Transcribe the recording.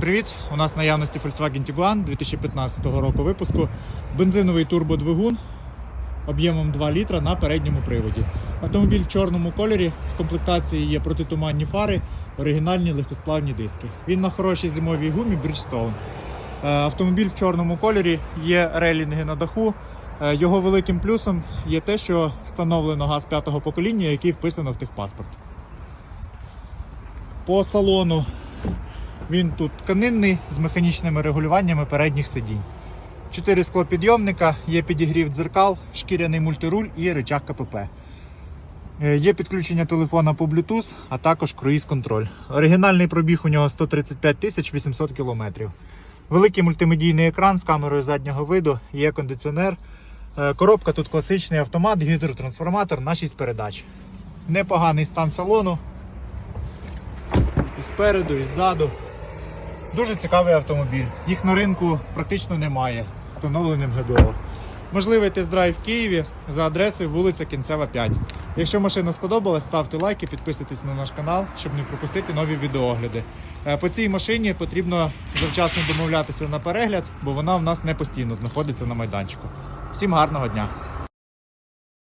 Привіт! У нас наявності Volkswagen Tiguan 2015 року випуску. Бензиновий турбодвигун об'ємом 2 літра на передньому приводі. Автомобіль в чорному кольорі. В комплектації є протитуманні фари, оригінальні легкосплавні диски. Він на хорошій зимовій гумі Bridgestone. Е, Автомобіль в чорному кольорі, є релінги на даху. Е, Його великим плюсом є те, що встановлено газ п'ятого покоління, який вписано в техпаспорт. По салону він тут тканинний з механічними регулюваннями передніх сидінь. Чотири склопідйомника, є підігрів дзеркал, шкіряний мультируль і рычаг КПП. Е, Є підключення телефона по Bluetooth, а також круїз-контроль. Оригінальний пробіг у нього 135 тисяч 800 кілометрів. Великий мультимедійний екран з камерою заднього виду, є кондиціонер. Е, Коробка тут класичний автомат, гідротрансформатор на 6 передач. Непоганий стан салону. І спереду, і ззаду. Дуже цікавий автомобіль. Їх на ринку практично немає встановленим ГБО. Можливий тест-драйв в Києві за адресою вулиця Кінцева 5. Якщо машина сподобалась, ставте лайки, підписуйтесь на наш канал, щоб не пропустити нові відеоогляди. Е, По цій машині потрібно завчасно домовлятися на перегляд, бо вона в нас не постійно знаходиться на майданчику. Всім гарного дня!